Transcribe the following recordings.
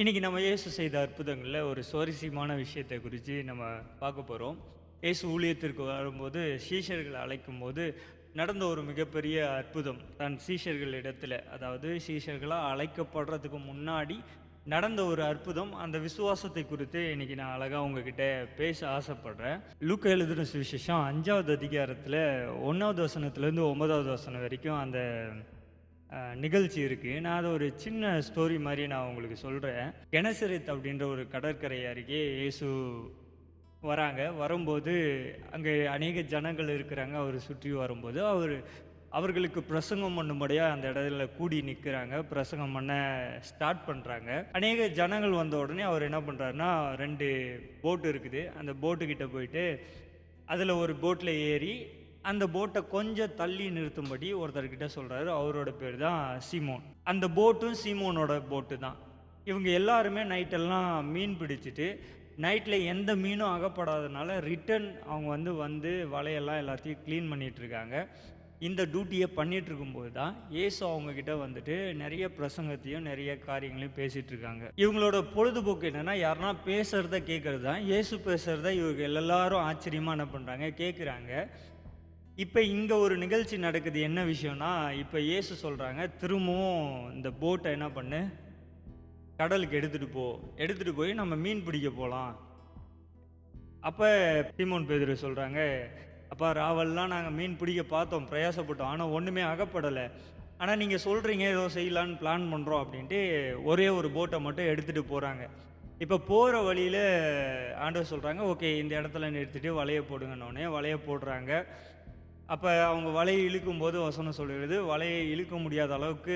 இன்றைக்கி நம்ம இயேசு செய்த அற்புதங்களில் ஒரு சுவாரஸ்யமான விஷயத்தை குறித்து நம்ம பார்க்க போகிறோம் இயேசு ஊழியத்திற்கு வரும்போது சீஷர்களை அழைக்கும் போது நடந்த ஒரு மிகப்பெரிய அற்புதம். தன் சீஷர்களிடத்தில் அதாவது சீஷர்களாக அழைக்கப்படுறதுக்கு முன்னாடி நடந்த ஒரு அற்புதம். அந்த விசுவாசத்தை குறித்து இன்னைக்கு நான் அழகாக உங்ககிட்ட பேச ஆசைப்பட்றேன். லூக்கா எழுதுன சுவிசேஷம் அஞ்சாவது அதிகாரத்தில் ஒன்றாவது வசனத்துலேருந்து ஒன்பதாவது வசனம் வரைக்கும் அந்த நிகழ்ச்சி இருக்குது நான் அதை ஒரு சின்ன ஸ்டோரி மாதிரி நான் உங்களுக்கு சொல்கிறேன் கெனசரித் அப்படின்ற ஒரு கடற்கரை அருகே இயேசு வராங்க. வரும்போது அங்கே அநேக ஜனங்கள் இருக்கிறாங்க. அவர் சுற்றி வரும்போது அவர் அவர்களுக்கு பிரசங்கம் பண்ணும்படியாக அந்த இடத்துல கூடி நிற்கிறாங்க பிரசங்கம் பண்ண ஸ்டார்ட் பண்ணுறாங்க அநேக ஜனங்கள் வந்த உடனே அவர் என்ன பண்ணுறாருன்னா ரெண்டு போட்டு இருக்குது. அந்த போட்டுக்கிட்ட போயிட்டு அதில் ஒரு போட்டில் ஏறி அந்த போட்டை கொஞ்சம் தள்ளி நிறுத்தும்படி ஒருத்தர்கிட்ட சொல்கிறாரு அவரோட பேர் தான் சீமோன். அந்த போட்டும் சீமோனோட போட்டு தான் இவங்க எல்லாருமே நைட்டெல்லாம் மீன் பிடிச்சிட்டு நைட்டில் எந்த மீனும் அகப்படாதனால ரிட்டன் அவங்க வந்து வந்து வலையெல்லாம் எல்லாத்தையும் க்ளீன் பண்ணிகிட்ருக்காங்க இந்த டியூட்டியை பண்ணிகிட்ருக்கும்போது தான் ஏசு அவங்கக்கிட்ட வந்துட்டு நிறைய பிரசங்கத்தையும் நிறைய காரியங்களையும் பேசிகிட்ருக்காங்க இருக்காங்க. இவங்களோட பொழுதுபோக்கு என்னன்னா யாருன்னா பேசுகிறத கேட்குறது தான். ஏசு பேசுகிறத இவங்க எல்லாரும் ஆச்சரியமாக என்ன பண்ணுறாங்க கேட்குறாங்க இப்போ இங்கே ஒரு நிகழ்ச்சி நடக்குது. என்ன விஷயம்னா இப்போ இயேசு சொல்கிறாங்க திரும்பவும் இந்த போட்டை என்ன பண்ணு? கடலுக்கு எடுத்துகிட்டு போ. எடுத்துகிட்டு போய் நம்ம மீன் பிடிக்க போகலாம் அப்போ சீமோன் பேதுரு சொல்கிறாங்க அப்பா ராவல்லாம் நாங்கள் மீன் பிடிக்க பார்த்தோம் பிரயாசப்பட்டோம். ஆனால் ஒன்றுமே அகப்படலை. ஆனால் நீங்கள் சொல்கிறீங்க ஏதோ செய்யலான்னு பிளான் பண்ணுறோம் அப்படின்ட்டு ஒரே ஒரு போட்டை மட்டும் எடுத்துகிட்டு போகிறாங்க இப்போ போகிற வழியில் ஆண்டவர் சொல்கிறாங்க ஓகே இந்த இடத்துல நிறுத்திட்டு வலையை போடுங்கன்னொடனே வலையை போடுறாங்க. அப்போ அவங்க வலையை இழுக்கும் போது வசனம் சொல்கிறது வலையை இழுக்க முடியாத அளவுக்கு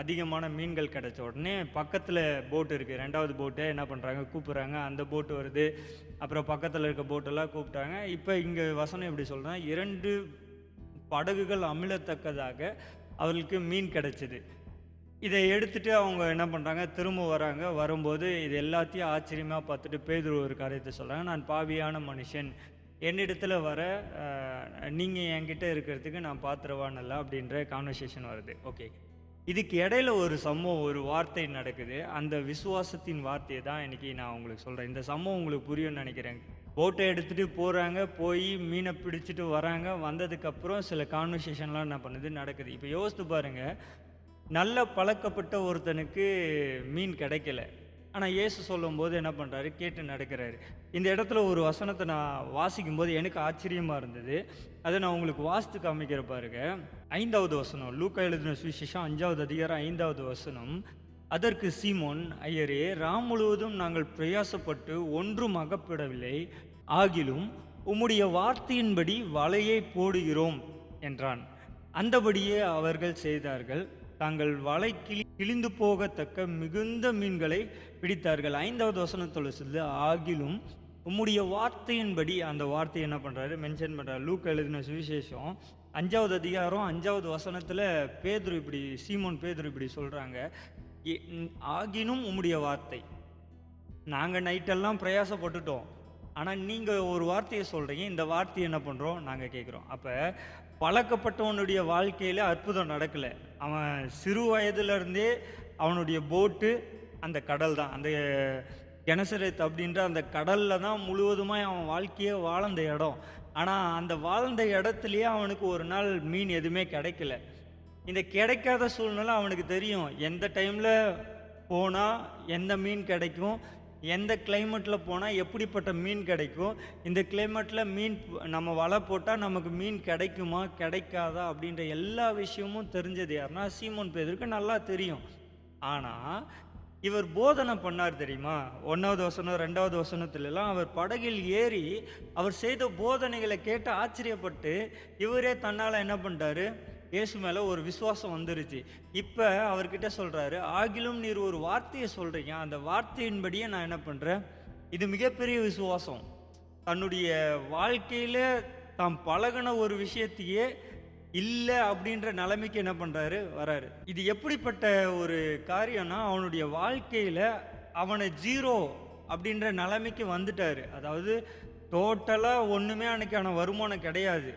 அதிகமான மீன்கள் கிடைச்ச உடனே பக்கத்தில் போட் இருக்குது ரெண்டாவது போட்டை என்ன பண்ணுறாங்க கூப்பிட்றாங்க. அந்த போட்டு வருது. அப்புறம் பக்கத்தில் இருக்க போட்டெல்லாம் கூப்பிட்டாங்க. இப்போ இங்கே வசனம் எப்படி சொல்கிறேன் இரண்டு படகுகள் அமிழத்தக்கதாக அவர்களுக்கு மீன் கிடைச்சிது. இதை எடுத்துட்டு அவங்க என்ன பண்ணுறாங்க திரும்ப வராங்க. வரும்போது இது எல்லாத்தையும் ஆச்சரியமாக பார்த்துட்டு பேதுரு ஒரு காரியத்தை சொல்கிறாங்க நான் பாவியான மனுஷன். என்னிடத்துல வர நீங்கள் என்கிட்ட இருக்கிறதுக்கு நான் பாத்திரவானல்ல அப்படின்ற கான்வர்சேஷன் வருது. ஓகே இதுக்கு இடையில ஒரு சம்பவம் ஒரு வார்த்தை நடக்குது. அந்த விசுவாசத்தின் வார்த்தையை தான் இன்னைக்கு நான் உங்களுக்கு சொல்கிறேன் இந்த சம்பவம் உங்களுக்கு புரியும்னு நினைக்கிறேன். போட்டை எடுத்துகிட்டு போகிறாங்க போய் மீனை பிடிச்சிட்டு வராங்க. வந்ததுக்கப்புறம் சில கான்வர்சேஷன்லாம் என்ன பண்ணுது? நடக்குது. இப்போ யோசித்து பாருங்கள் நல்ல பழக்கப்பட்ட ஒருத்தனுக்கு மீன் கிடைக்கல. ஆனால் இயேசு சொல்லும்போது என்ன பண்ணுறாரு கேட்டு நடக்கிறாரு. இந்த இடத்துல ஒரு வசனத்தை நான் வாசிக்கும் போது எனக்கு ஆச்சரியமாக இருந்தது. அதை நான் உங்களுக்கு வாசித்து காமிக்கிற பாருங்க. ஐந்தாவது வசனம் லூக்கா எழுதின சுவிசேஷம் அஞ்சாவது அதிகாரம் ஐந்தாவது வசனம். அதற்கு சீமோன் ஐயரே ராம் முழுவதும் நாங்கள் பிரயாசப்பட்டு ஒன்றும் அகப்படவில்லை. ஆகிலும் உம்முடைய வார்த்தையின்படி வலையை போடுகிறோம் என்றான். அந்தபடியே அவர்கள் செய்தார்கள். தாங்கள் வலை கிளி கிழிந்து போகத்தக்க மிகுந்த மீன்களை பிடித்தார்கள். ஐந்தாவது வசனத்தில் சொல்லுது ஆகிலும் உம்முடைய வார்த்தையின்படி அந்த வார்த்தையை என்ன பண்ணுறாரு மென்ஷன் பண்ணுறாரு லூக் எழுதின சுவிசேஷம் அஞ்சாவது அதிகாரம் அஞ்சாவது வசனத்தில் பேதுரு இப்படி சீமோன் பேதுரு இப்படி சொல்கிறாங்க ஆகினும் உம்முடைய வார்த்தை. நாங்கள் நைட்டெல்லாம் பிரயாசப்பட்டுட்டோம். ஆனால் நீங்கள் ஒரு வார்த்தையை சொல்கிறீங்க இந்த வார்த்தையை என்ன பண்ணுறோம் நாங்கள் கேட்குறோம் அப்போ பழக்கப்பட்டவனுடைய வாழ்க்கையில் அற்புதம் நடக்கலை. அவன் சிறு வயதுலேருந்தே அவனுடைய போட்டு அந்த கடல் தான். அந்த கெனசரத் அப்படின்ற அந்த கடலில் தான் முழுவதுமாக அவன் வாழ்க்கையே வாழ்ந்த இடம். ஆனால் அந்த வாழ்ந்த இடத்துலையே அவனுக்கு ஒரு நாள் மீன் எதுவுமே கிடைக்கல. இந்த கிடைக்காத சூழ்நிலை அவனுக்கு தெரியும். எந்த டைமில் போனால் எந்த மீன் கிடைக்கும்? எந்த கிளைமேட்டில் போனால் எப்படிப்பட்ட மீன் கிடைக்கும்? இந்த கிளைமேட்டில் மீன் நம்ம வலை போட்டால் நமக்கு மீன் கிடைக்குமா கிடைக்காதா அப்படின்ற எல்லா விஷயமும் தெரிஞ்சது யாருன்னா சீமோன் பேதருக்கு நல்லா தெரியும். ஆனால் இவர் போதனை பண்ணார் தெரியுமா? ஒன்றாவது வசனம் ரெண்டாவது வசனத்துலலாம் அவர் படகில் ஏறி அவர் செய்த போதனைகளை கேட்டு ஆச்சரியப்பட்டு இவரே தன்னால் என்ன பண்ணிட்டாரு? இயேசு மேலே ஒரு விசுவாசம் வந்துருச்சு. இப்போ அவர்கிட்ட சொல்கிறாரு ஆகிலும் நீர் ஒரு வார்த்தையை சொல்கிறீங்க அந்த வார்த்தையின்படியே நான் என்ன பண்ணுறேன் இது மிகப்பெரிய விசுவாசம். தன்னுடைய வாழ்க்கையில் தாம் பழகுன ஒரு விஷயத்தையே இல்லை அப்படின்ற நிலைமைக்கு என்ன பண்ணுறாரு வராரு. இது எப்படிப்பட்ட ஒரு காரியம்னா அவனுடைய வாழ்க்கையில் அவனை ஜீரோ அப்படின்ற நிலைமைக்கு வந்துட்டார். அதாவது டோட்டலாக ஒன்றுமே அன்னைக்கான வருமானம் கிடையாது.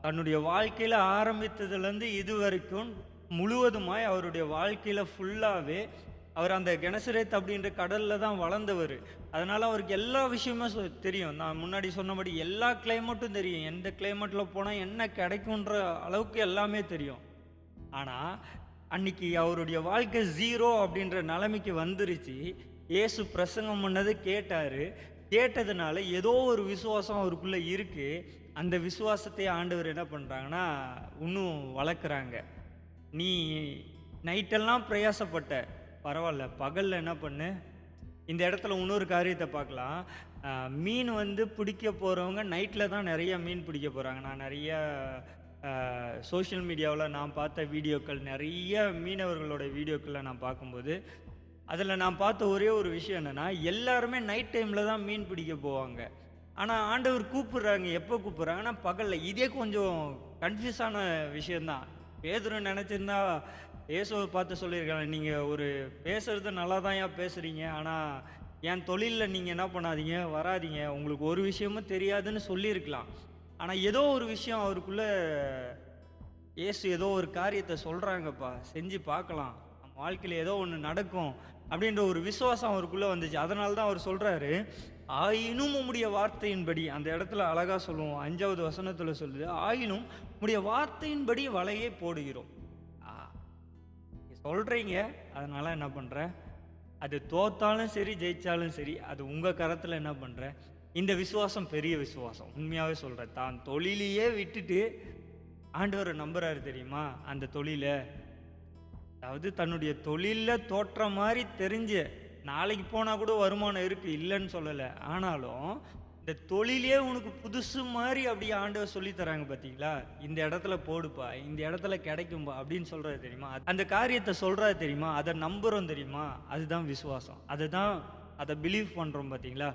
தன்னுடைய வாழ்க்கையில் ஆரம்பித்ததுலேருந்து இது வரைக்கும் முழுவதுமாய் அவருடைய வாழ்க்கையில் ஃபுல்லாகவே அவர் அந்த கெனசரேத் அப்படின்ற கடல்ல தான் வளர்ந்தவர். அதனால் அவருக்கு எல்லா விஷயமும் சொ- தெரியும். நான் முன்னாடி சொன்னபடி எல்லா கிளைமேட்டும் தெரியும். எந்த கிளைமேட்டில் போனால் என்ன கிடைக்குன்ற அளவுக்கு எல்லாமே தெரியும். ஆனால் அன்னைக்கு அவருடைய வாழ்க்கை ஜீரோ அப்படின்ற நிலைமைக்கு வந்துருச்சு. இயேசு பிரசங்கம் பண்ணது கேட்டார். கேட்டதுனால ஏதோ ஒரு விசுவாசம் அவருக்குள்ளே இருக்குது அந்த விசுவாசத்தை ஆண்டவர் என்ன பண்ணுறாங்கன்னா இன்னும் வளர்க்குறாங்க. நீ நைட்டெல்லாம் பிரயாசப்பட்ட பரவாயில்ல பகலில் என்ன பண்ணு? இந்த இடத்துல இன்னொரு காரியத்தை பார்க்கலாம். மீன் வந்து பிடிக்க போகிறவங்க நைட்டில் தான் நிறைய மீன் பிடிக்க போகிறாங்க நான் நிறைய சோஷியல் மீடியாவில் நான் பார்த்த வீடியோக்கள் நிறைய மீனவர்களோட வீடியோக்களை நான் பார்க்கும்போது அதில் நான் பார்த்த ஒரே ஒரு விஷயம் என்னென்னா எல்லாருமே நைட் டைமில் தான் மீன் பிடிக்க போவாங்க. ஆனால் ஆண்டவர் கூப்பிட்றாங்க. எப்போ கூப்பிட்றாங்கன்னா பகலில். இதே கொஞ்சம் கன்ஃபியூஸான விஷயந்தான் பேதுரு நினச்சிருந்தா இயேசுவை பார்த்து சொல்லியிருக்காங்க நீங்கள் ஒரு பேசுகிறது நல்லா தான் ஏன் பேசுகிறீங்க ஆனால் என் தொழிலில் நீங்கள் என்ன பண்ணாதீங்க? வராதீங்க. உங்களுக்கு ஒரு விஷயமும் தெரியாதுன்னு சொல்லியிருக்கலாம். ஆனால் ஏதோ ஒரு விஷயம் அவருக்குள்ளே ஏசு ஏதோ ஒரு காரியத்தை சொல்கிறாங்கப்பா செஞ்சு பார்க்கலாம். வாழ்க்கையில் ஏதோ ஒன்று நடக்கும் அப்படின்ற ஒரு விசுவாசம் அவருக்குள்ளே வந்துச்சு. அதனால தான் அவர் சொல்கிறாரு ஆயினும் உம்முடைய வார்த்தையின்படி அந்த இடத்துல அழகாக சொல்லுவோம். அஞ்சாவது வசனத்தில் சொல்லுது ஆயினும் உம்முடைய வார்த்தையின்படி வலையே போடுகிறோம். ஆ, சொல்கிறீங்க அதனால் என்ன பண்ணுறேன் அது தோத்தாலும் சரி ஜெயித்தாலும் சரி அது உங்கள் கரத்தில் என்ன பண்ணுறேன் இந்த விசுவாசம் பெரிய விசுவாசம். உண்மையாகவே சொல்கிறேன் தான் தொழிலையே விட்டுட்டு ஆண்டவரை நம்புறாரு தெரியுமா? அந்த தொழிலை அதாவது தன்னுடைய தொழிலில் தோற்ற மாதிரி தெரிஞ்சு நாளைக்கு போனால் கூட வருமானம் இருக்குது இல்லைன்னு சொல்லலை. ஆனாலும் இந்த தொழிலே உனக்கு புதுசு மாதிரி அப்படியே ஆண்டவர் சொல்லி தராங்க பார்த்தீங்களா இந்த இடத்துல போடுப்பா இந்த இடத்துல கிடைக்கும்பா அப்படின்னு சொல்கிறது தெரியுமா? அந்த காரியத்தை சொல்கிறது தெரியுமா? அதை நம்புகிறோம் தெரியுமா? அதுதான் விசுவாசம். அதுதான் அதை பிலீவ் பண்ணுறோம் பார்த்தீங்களா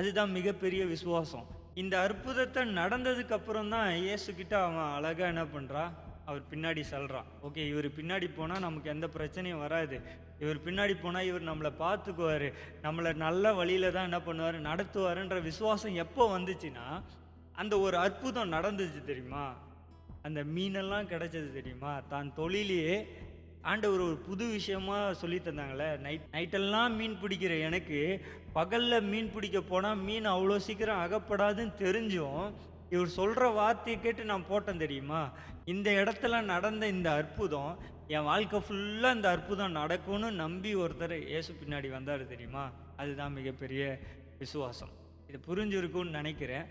அதுதான் மிகப்பெரிய விசுவாசம். இந்த அற்புதத்தை நடந்ததுக்கு அப்புறம் தான் இயேசுக்கிட்ட அவன் அழகாக என்ன பண்ணுறான் அவர் பின்னாடி சொல்கிறான் ஓகே இவர் பின்னாடி போனால் நமக்கு எந்த பிரச்சனையும் வராது. இவர் பின்னாடி போனால் இவர் நம்மளை பார்த்துக்குவார். நம்மளை நல்ல வழியில தான் என்ன பண்ணுவார்? நடத்துவாருன்ற விசுவாசம் எப்போ வந்துச்சுன்னா அந்த ஒரு அற்புதம் நடந்துச்சு தெரியுமா? அந்த மீனெல்லாம் கிடைச்சது தெரியுமா? தான் தொழிலையே ஆண்டவர் ஒரு புது விஷயமா சொல்லி தந்தாங்களே நைட் நைட்டெல்லாம் மீன் பிடிக்கிற எனக்கு பகலில் மீன் பிடிக்க போனால் மீன் அவ்வளோ சீக்கிரம் அகப்படாதுன்னு தெரிஞ்சும் இவர் சொல்கிற வார்த்தையை கேட்டு நான் போட்டேன் தெரியுமா? இந்த இடத்துல நடந்த இந்த அற்புதம் என் வாழ்க்கை ஃபுல்லாக இந்த அற்புதம் நடக்கும்னு நம்பி ஒருத்தர் இயேசு பின்னாடி வந்தார் தெரியுமா? அதுதான் மிகப்பெரிய விசுவாசம். இது புரிஞ்சிருக்கும்னு நினைக்கிறேன்.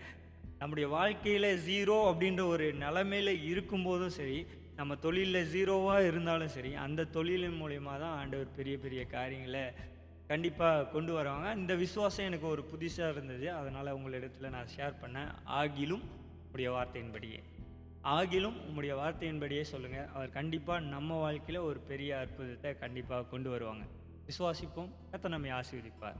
நம்முடைய வாழ்க்கையில் ஜீரோ அப்படின்ற ஒரு நிலமையில இருக்கும்போதும் சரி நம்ம தொழிலில் ஜீரோவாக இருந்தாலும் சரி அந்த தொழிலின் மூலயமா தான் ஆண்டவர் பெரிய பெரிய காரியங்களை கண்டிப்பாக கொண்டு வருவாங்க. இந்த விசுவாசம் எனக்கு ஒரு புதுசாக இருந்தது. அதனால் உங்களிடத்தில் நான் ஷேர் பண்ணேன். ஆகிலும் உடைய வார்த்தையின்படியே. ஆகிலும் உங்களுடைய வார்த்தையின்படியே சொல்லுங்கள் அவர் கண்டிப்பாக நம்ம வாழ்க்கையில் ஒரு பெரிய அற்புதத்தை கண்டிப்பாக கொண்டு வருவாங்க. விசுவாசிப்போம். கத்த நம்மை ஆசீர்வதிப்பார்.